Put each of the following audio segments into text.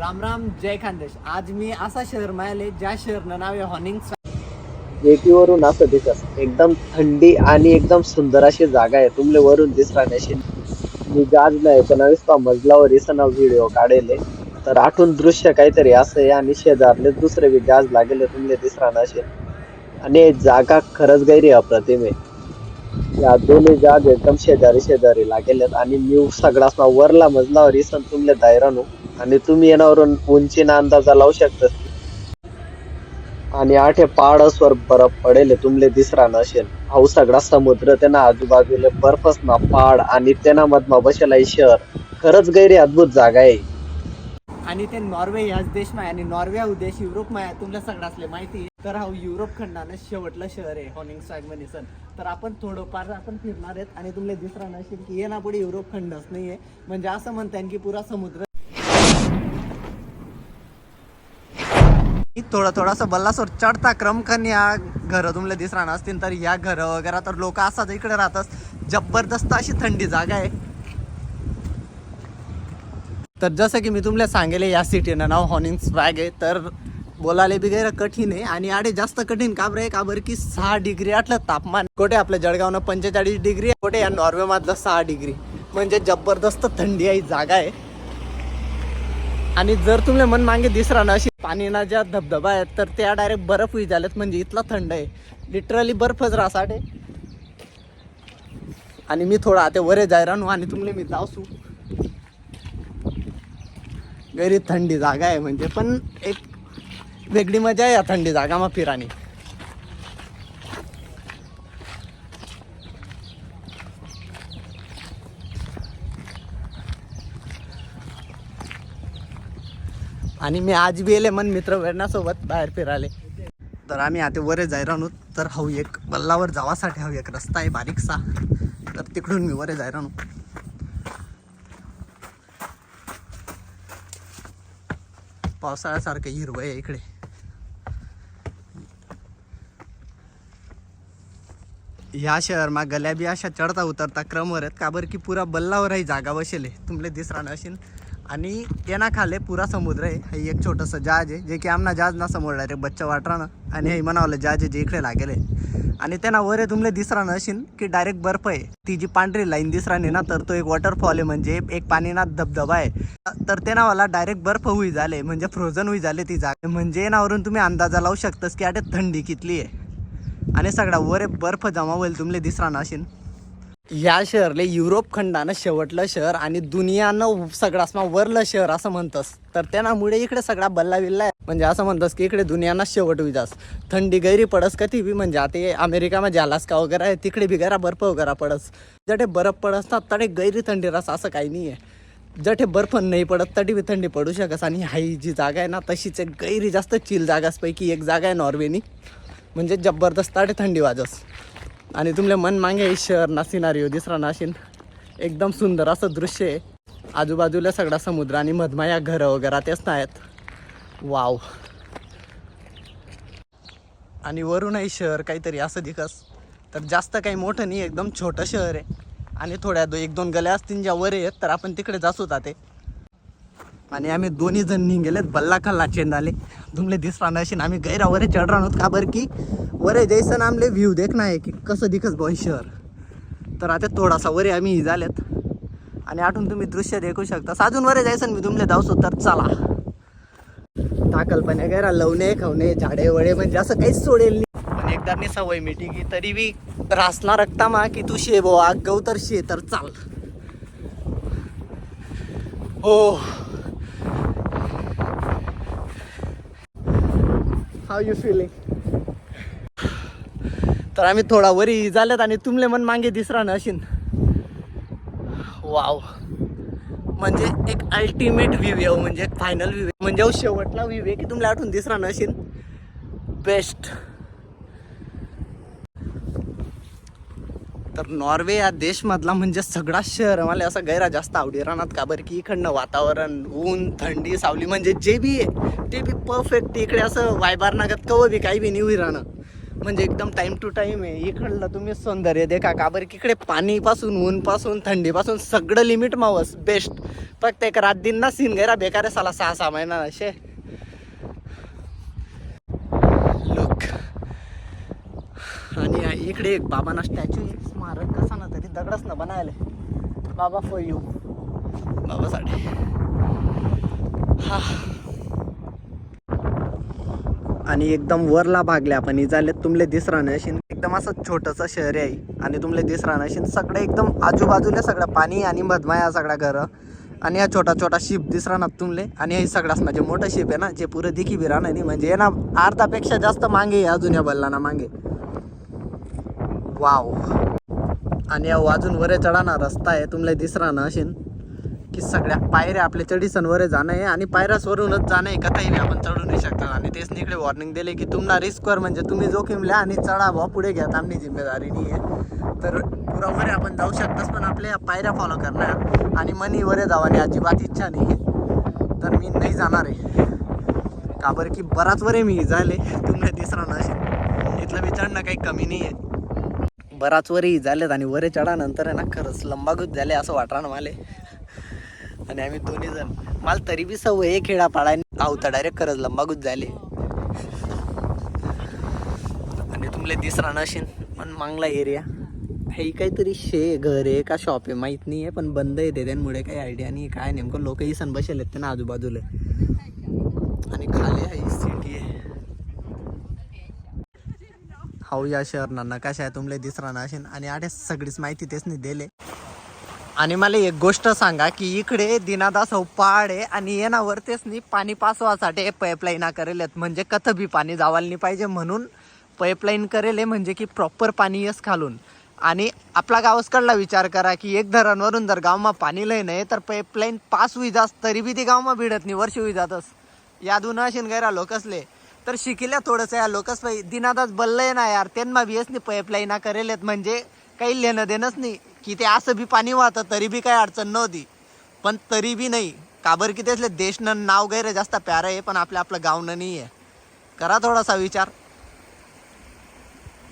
राम राम जय खानदेश. आज मी असा शहर मायले ज्या शहरनं नाव आहे हॉनिंग जेटीवरून असं दिसत एकदम थंडी आणि एकदम सुंदर अशी जागा आहे. तुमले वरून दिस राहण्याशी मी जहाजला एकोणावीसवा मजलावर इसना व्हिडिओ काढेले. तर आठून दृश्य काहीतरी असं आहे आणि शेजारले दुसरे बी गाज लागेले तुमले दिस राहणार आणि जागा खरंच गैरी अप्रतिम आहे. या दोन्ही जहाज एकदम शेजारी शेजारी लागेलेत आणि मी सगळा वरला मजलावर इसन तुमले दायरानू. आणि तुम्ही येण्यावरून उंचीना अंदाजा लावू शकता. आणि आठे पाडसवर बर्फ पडेल तुमले दिसरा नसेल हा सगळा समुद्र त्यांना आजूबाजूला बर्फच ना पाड आणि त्यांना मधमा बसेला शहर. खरंच गैरी अद्भुत जागा आहे. आणि ते नॉर्वे ह्याच देश माय आणि नॉर्वे हा देश युरोप माय तुमल्या सगळ्यासले माहिती तर हा युरोप खंडानं शेवटलं शहर आहे हॉनिंग स्वॅगमनिसन तर आपण थोडंफार आपण फिरणार आहेत आणि तुमले दिसणार नसेल की ये ना पुढे युरोप खंडच नाहीये. म्हणजे असं म्हणतात की पुरा समुद्र थोडं थोडासा बल्लासवर चढता क्रमकन या घरं तुमले दिसणार असतील. तर या घरं वगैरे तर लोक असतात इकडे राहतात. जबरदस्त अशी थंडी जागा आहे. तर जसं की मी तुम्हाला सांगेल या सिटीनं नाव हॉनिंग स्वॅग आहे. तर बोलायला बी कठीण आहे. आणि आडे जास्त कठीण. का बरं आहे का बरं की सहा डिग्री आटलं तापमान. कुठे आपल्या जळगावनं पंचेचाळीस डिग्री कुठे या नॉर्वे मधलं सहा डिग्री? म्हणजे जबरदस्त थंडी आहे जागा आहे. आणि जर तुम्ही मन मागे दिसरा ना अशी पाणीना ज्या धबधबा आहेत तर त्या डायरेक्ट बर्फ होई झाल्यात. म्हणजे इथला थंड आहे. लिटरली बर्फच रासाटे आणि मी थोडा आता वरे जाय राहू आणि तुमले मी जावसू. गरी थंडी जागा आहे म्हणजे. पण एक वेगळी मजा आहे या थंडी जागामा फिरानी आणि मी आज बी येले मन मित्र वेळण्यासोबत बाहेर फिराले तर आम्ही आता वरे जाय राहू तर हाऊ एक बल्लावर जावासाठी हाऊ एक रस्ता आहे बारीकसा. तर तिकडून मी वरे जाय राहू पावसाळ्यासारखं हिरवं आहे इकडे. ह्या शहरमा गल्या बी अशा चढता उतरता क्रमवर आहेत. का बरं की पुरा बल्लावरही जागा बसेल आहे तुमले दिसरा असेल आणि येना खाले पुरा समुद्र आहे. हे एक छोटंसं जहाज आहे. जे की आमना जहाज ना समोरला रे बच्चा वाटरानं. आणि हे म्हणावलं जहाज आहे जे इकडे लागेल आहे. आणि त्यांना वर तुमले दिसरा नशीन की डायरेक्ट बर्फ आहे. ती जी पांढरी लाईन दिसरानी ना तर तो एक वॉटरफॉल आहे. म्हणजे एक पाणीना धबधबा आहे. तर त्यानावाला डायरेक्ट बर्फ होई झाले. म्हणजे फ्रोझन होई झाले ती जागा. म्हणजे येणावरून तुम्ही अंदाजा लावू शकतास की अरे थंडी कितली आहे. आणि सगळा वर बर्फ जमा होईल तुमले दिसरा नशीन या शहरले युरोप खंडानं शेवटलं शहर आणि दुनियानं सगळासमा वरलं शहर असं म्हणतस. तर त्यामुळे इकडे सगळा बल्ला बिल्ला आहे. म्हणजे असं म्हणतस की इकडे दुनियाना शेवट विजास थंडी गैरी पडस कधी बी म्हणजे आता हे अमेरिकामध्ये अलास्का वगैरे आहे तिकडे बी गैरा बर्फ वगैरे पडस. जटे बर्फ पडस ना तडे गैरी थंडी रस असं काही नाही आहे. जठे बर्फ नाही पडत तटी बी थंडी पडू शकस. आणि हाई जी जागा आहे ना तशीच एक गैरी जास्त चिल जागासपैकी एक जागा आहे नॉर्वेनी. म्हणजे जबरदस्त ताटे थंडी वाजस. आणि तुमले मन मागे शहर नासिनारी दिसरा नाशीन. एकदम सुंदर असं दृश्य आहे. आजूबाजूला सगळा समुद्र आणि मधमाया घरं वगैरे तेच नाहीत वाव. आणि वरूनही शहर काहीतरी असं दिखस. तर जास्त काही मोठं नाही एकदम छोटं शहर आहे. आणि थोड्या दो एक दोन गल्या असतील ज्या वर आहेत तर आपण तिकडे जासू ते आणि आम्ही दोन्ही जण निघेलेत बल्ला खाल्ला चेंदाले तुमले दिसरा नशीन आम्ही गैरा वरे चढ राहतो का बरं की? वरे जैसन आमले व्ह्यू देख नाही की कसं दिखस बॉय शहर. तर आता थोडासा वरे आम्ही झालेत. आणि आठून तुम्ही दृश्य देखू शकता. अजून वरे जायसन मी तुमले धावसो तर चला. ताकलपणे गैरा लवणे खवणे झाडे वळे म्हणजे असं काहीच सोडेल नाही. पण एकदा मी सवय मिटी की तरी बी रासना रक्ता मा की तू शे बो आग गव तर शे तर चाल. हो. हाव यू फिलिंग तर आम्ही थोडा वरी झाल्यात आणि तुमले मन मागे दिसरा ना अशीन. वाव म्हणजे एक अल्टिमेट व्ह्यू येऊ म्हणजे एक फायनल व्ह्यू म्हणजे अहो शेवटला व्ह्यू आहे की तुमला आठवून दिसरा ना अशीन? बेस्ट तर नॉर्वे या देशमधला म्हणजे सगळा शहर मला असं गैरा जास्त आवडी राहणार का बरं की इकडनं वातावरण ऊन थंडी सावली म्हणजे जे बी आहे ते बी परफेक्ट इकडे असं वायबार नागत कवं बी काही बी निवी राहणं म्हणजे एकदम टाईम टू टाईम आहे. इकडलं तुम्ही सौंदर्य देखा का बरं की इकडे पाणीपासून ऊनपासून थंडीपासून सगळं लिमिट मावस बेस्ट फक्त एक रात दिन ना सीन गैरा बेकार आहे साला सहा सहा महिना असे लुक आणि इकडे एक बाबांना स्टॅच्यू स्मारक कसा ना तरी दगडच ना बनायला. बाबा फॉर यू बाबासाठी हा. आणि एकदम वरला भागले आपण. इजाले तुमले दिसरा नशीन एकदम असं छोटंसं शहर आहे. आणि तुमले दिसरा नशीन सगळं एकदम आजूबाजूला सगळं पाणी आणि मधमाया सगळ्या घरं. आणि हा छोटा छोटा शिप दिसरा ना तुमले. आणि हे सगळ्यात ना जे म्हणजे मोठं शिप आहे ना जे पुरं दिखी बी राहणार नाही. म्हणजे ना अर्धापेक्षा जास्त मागे आहे अजून या बल्ला ना मागे. वाव. आणि या वाजून वरे चढाना रस्ता आहे तुम्हाला दिसरा ना असेल की सगळ्या पायऱ्या आपल्या चढीसन वरे जाणं आहे आणि पायऱ्यासवरूनच जाणं आहे कथाही नाही आपण चढू नाही शकता आणि तेच निकडे वॉर्निंग दिले की तुम्हाला रिस्कवर म्हणजे तुम्ही जोखीम लिहा आणि चढा भाऊ पुढे घ्या आमची जिम्मेदारी नाही आहे. तर पुरा वरे आपण जाऊ शकताच पण आपल्या पायऱ्या फॉलो करणार. आणि मनी वरे जावानी अजिबात इच्छा नाही आहे. तर मी नाही जाणार आहे. का बरं की बराच वरे मी झाले तुम्हाला दिसरा नसेल इथलं मी चढणं काही कमी नाही आहे. बराच वरही झालेत आणि वरे चढानंतर आहे ना खरंच लंबागूत झाले असं वाटणार मला. आणि आम्ही दोन्ही जण. मला तरी बी सवय खेळा पाडायला आवता डायरेक्ट खरंच लंबागूत झाले. आणि तुमले दिसरा नशीन पण मांगला एरिया हे काहीतरी शे घर आहे का शॉप आहे माहीत नाही आहे पण बंद आहे त्यांमुळे काही आयडिया नाही काय नेमकं लोकही सण बसेल आहेत ना आजूबाजूला. आणि खाली आहे. हाऊ या शहरांना नकाशा आहे तुमले दिसरा नशीन आणि आठे सगळीच माहिती तेच नाही दिले. आणि मला एक गोष्ट सांगा की इकडे दिनादास हो पहाड आहे आणि येणावर तेच नाही पाणी पासवासाठी पाईपलाईन करेल आहेत म्हणजे कथ बी पाणी जावायला नाही पाहिजे म्हणून पाईपलाईन करेल आहे म्हणजे की प्रॉपर पाणी येस खालून आणि आपला गावसकडला विचार करा की एक धरणवरून जर गावमा पाणी लय नाही तर पाईपलाईन पास होई जास तरी बी ती गावमा भिडत नाही वर्ष होई जातस. यादून असेल गैरा लोकसले तर शिकिल्या थोडंसं या लोकस पाहिजे दिनादास बल्लय ना यार त्यांना बी नाही पाईपलाईन करेल आहेत म्हणजे काही लेणं देणंच नाही. की ते असं बी पाणी वाहतं तरी बी काही अडचण नव्हती. पण तरी बी नाही. काबर की त्यातले देशनं नाव गैरे जास्त प्यारं आहे पण आपलं आपलं गावनं नाही आहे. करा थोडासा विचार.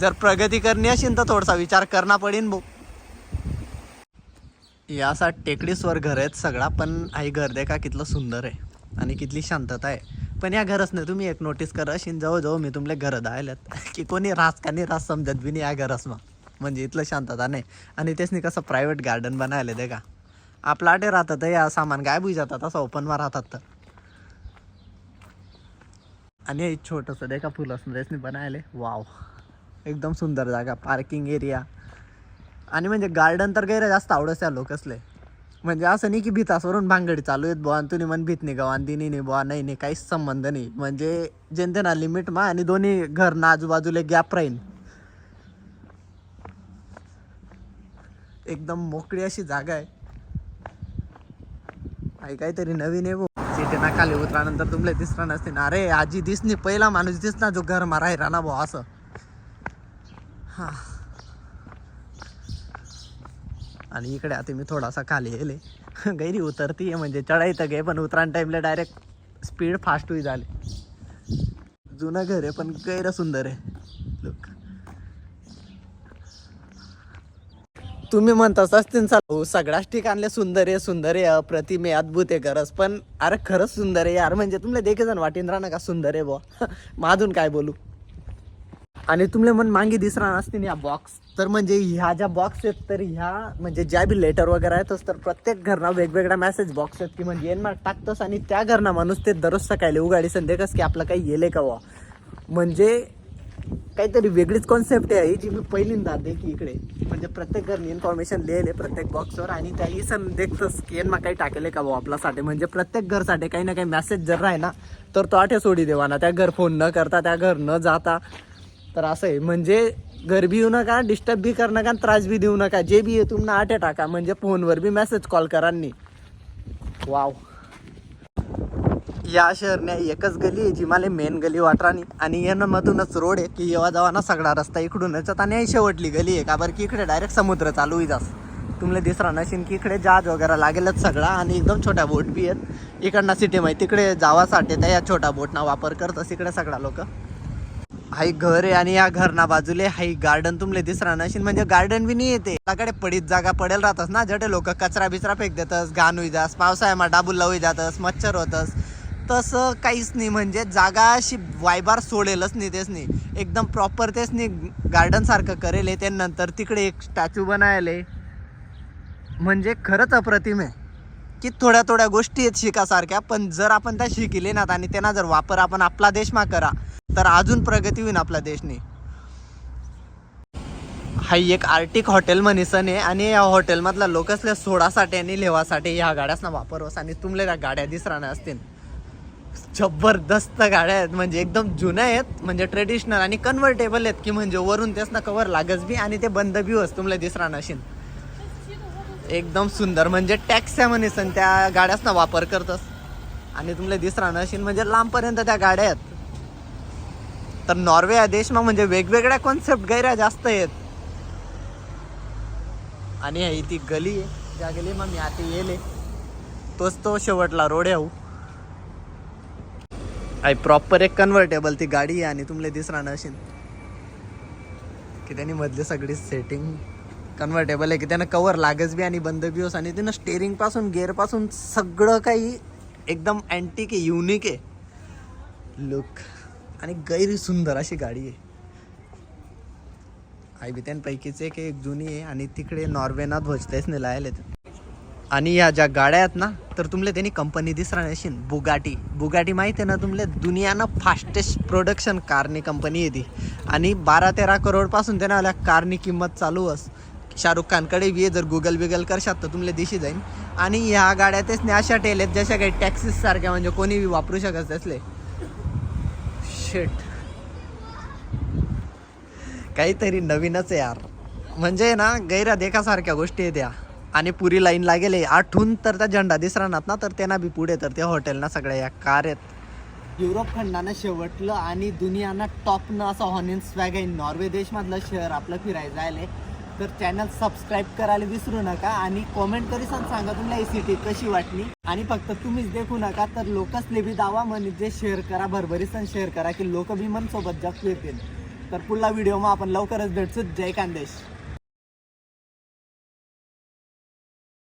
जर प्रगती करणी असेल तर थोडासा विचार करणं पडेन भाऊ. यासा टेकडीसवर घर आहेत सगळा पण आई घर दे का कितलं सुंदर आहे. आणि कितली शांतता आहे. पण या घरच नाही. तुम्ही एक नोटीस करा असेल जवळजवळ मी तुमले घर दायल्यात. की कोणी रास का नाही रास समजत बी नाही या घरच मग. म्हणजे इथलं शांतता नाही. आणि तेच कसं प्रायव्हेट गार्डन बनायला दे का. आपला आटे राहतात या सामान गायब होई जातात. असं ओपनमा राहतात तर. आणि हे छोटंसं दे का फुल असणं बनायले. वाव एकदम सुंदर जागा. पार्किंग एरिया आणि म्हणजे गार्डन तर गैर जास्त आवडत त्या लोकसले. म्हणजे असं नाही की भीतासवरून भांगडी चालू आहेत बुवा आणि तुम्ही मन भीत नाही गवा दिनी नाही बुवा नाही नाही काहीच संबंध नाही. म्हणजे जनतेना ना लिमिट मा आणि दोन्ही घर ना आजूबाजूला गॅप राहील एकदम मोकळी अशी जागा आहे. आई काहीतरी नवीन आहे सिटी ना खाली उतरानंतर तुम्हाला दिसणार नसते ना अरे आजी दिसनी पहिला माणूस दिसना जो घर माराय राहणार भाऊ असं. हा. आणि इकडे आता मी थोडासा खाली गेले. गैरी उतरती आहे म्हणजे चढाई तर गे पण उतरान टाईमला डायरेक्ट स्पीड फास्ट होई झाली. जुनं घर आहे पण गैर सुंदर आहे. लुक तुम्ही म्हणताच असतील चालू हो, सगळ्याच ठिकाणले सुंदर आहे सुंदर आहे अप्रतिम अद्भुत आहे गरज पण अरे खरंच सुंदर आहे यार म्हणजे तुमले देखील जण वाटेन ना का सुंदर आहे बुवा? माझून काय बोलू? आणि तुमले मन मागे दिसणार असते या बॉक्स तर म्हणजे ह्या ज्या बॉक्स आहेत तर ह्या म्हणजे ज्या बी लेटर वगैरे आहेत तर प्रत्येक घरना वेगवेगळ्या मेसेज बॉक्स आहेत. की म्हणजे येणार टाकतस आणि त्या घरना माणूस ते दररोज सकाळी उघाडी संदेकस की आपलं काही येले का वा म्हणजे काहीतरी वेगळीच कॉन्सेप्ट आहे ही जी मी पहिल्यांदा की इकडे. म्हणजे प्रत्येक घरनी इन्फॉर्मेशन लिहिले प्रत्येक बॉक्सवर आणि त्याही सण देखतस की यांना काही टाकेले का भाऊ आपल्यासाठी म्हणजे प्रत्येक घरसाठी काही ना काही मेसेज जर राही ना तर तो आठे सोडी देवा ना त्या घर फोन न करता त्या घर न जाता. तर असं आहे म्हणजे घर बी येऊ नका डिस्टर्ब बी करू नका त्रास बी देऊ नका. जे बी आहे तुम्हाला आटे टाका म्हणजे फोनवर बी मेसेज कॉल करांनी वाव या शहरने एकच गली आहे जी मला मेन गली वाटरानी आणि येणं मधूनच रोड आहे की येवा जावाना सगळा रस्ता इकडूनच. येतात आणि ही शेवटली गली आहे का बरं की इकडे डायरेक्ट समुद्र चालू होई जास तुम्हाला दिसरा नशीन की इकडे जहाज वगैरे लागेलच सगळा आणि एकदम छोट्या बोट बी आहेत. इकडनं सिटी माहिती तिकडे जावासाठी त्या या छोट्या बोटना वापर करतस इकडे सगळा लोक. हाई घर आहे आणि या घरना बाजूले हाई गार्डन तुमले दिसणार नशील म्हणजे गार्डन बी नाही येते. त्याकडे पडीत जागा पडेल राहतस ना. जटे लोक कचरा बिचरा फेक देतस घाण होई जास पावसाळ्यामा डाबुल्ला होई जातस मच्छर होतस. तसं काहीच नाही. म्हणजे जागा अशी वायबार सोडेलच नाही तेच नाही. एकदम प्रॉपर तेच नाही. गार्डन सारखं करेल आहे. त्यानंतर तिकडे एक स्टॅच्यू बनायले म्हणजे खरंच अप्रतिम आहे. की थोड्या थोड्या गोष्टी आहेत शिकासारख्या पण जर आपण त्या शिकले ना आणि त्यांना जर वापर आपण आपला देशमा करा तर अजून प्रगती होईल आपल्या देशनी. हा एक आर्टिक हॉटेल म्हणीसन आहे आणि या हॉटेलमधला लोकसल्या सोडासाठी आणि लेवासाठी ह्या गाड्यासना वापरवस आणि तुमले त्या गाड्या दिसराना असतील. जबरदस्त गाड्या आहेत. म्हणजे एकदम जुन्या आहेत म्हणजे ट्रेडिशनल आणि कन्व्हर्टेबल आहेत की म्हणजे वरून तेच ना कवर लागस बी आणि ते बंद बी होस तुमले दिसरा नशीन एकदम सुंदर. म्हणजे टॅक्स आहे म्हणीसन त्या गाड्यासना वापर करतस आणि तुमले दिसरा नशीन म्हणजे लांबपर्यंत त्या गाड्या आहेत. तर नॉर्वे या देशमा म्हणजे वेगवेगळ्या कॉन्सेप्ट गैऱ्या जास्त आहेत. आणि ही ती गली आहे. ज्या गली मग मी आता येले. तोच तो शेवटला रोड आहे हो. आई प्रॉपर एक कन्व्हर्टेबल ती गाडी आहे आणि तुमले दिसणार नशीन की त्यांनी मधली सगळी सेटिंग कन्व्हर्टेबल आहे. की त्यानं कवर लागच बी आणि बंद बी होस आणि त्यानं स्टेरिंगपासून गेअरपासून सगळं काही एकदम अँटिक आहे युनिक आहे. लुक आणि गैर सुंदर अशी गाडी आहे. आई बी एक एक जुनी आहे आणि तिकडे नॉर्वेना ध्वजतेच नेलायले आणि या ज्या गाड्या आहेत ना तर तुमले त्यांनी कंपनी दिसणार अशी बुगाटी. बुगाटी माहिती आहे ना तुमले? दुनियानं फास्टेस्ट प्रोडक्शन कारनी कंपनी आहे ती आणि बारा तेरा करोडपासून त्यांना आल्या कारनी किंमत चालू अस. शाहरुख खानकडे बी जर गुगल बिगल करशात तर तुमले दिशी जाईन. आणि ह्या गाड्या तेच नाही अशा आहेत जशा काही टॅक्सीस सारख्या म्हणजे कोणी बी वापरू शकत तसले शेट काहीतरी नवीनच आहे यार. म्हणजे ना गैरा देखासारख्या गोष्टी आहेत त्या आणि पुरी लाईन लागेल आहे. आठवून तर त्या झेंडा दिसरानात ना तर त्यांना बी पुढे तर त्या हॉटेलना सगळ्या या कार आहेत. युरोप खंडानं शेवटलं आणि दुनियानं टॉपनं असं हॉनिन स्वॅग आहे. नॉर्वे देशमधलं शहर आपलं फिरायचं आहे तर चॅनल सबस्क्राईब करायला विसरू नका आणि कॉमेंट करीसन सांगा तुम्हाला ही सिटी कशी वाटली. आणि फक्त तुम्हीच देखू नका तर लोकसले बी दावा म्हणजे शेअर करा भरभरीसन शेअर करा की लोक बी मन सोबत जास्त येतील. तर पुढला व्हिडिओ मग आपण लवकरच भेटतो जय कांदेश.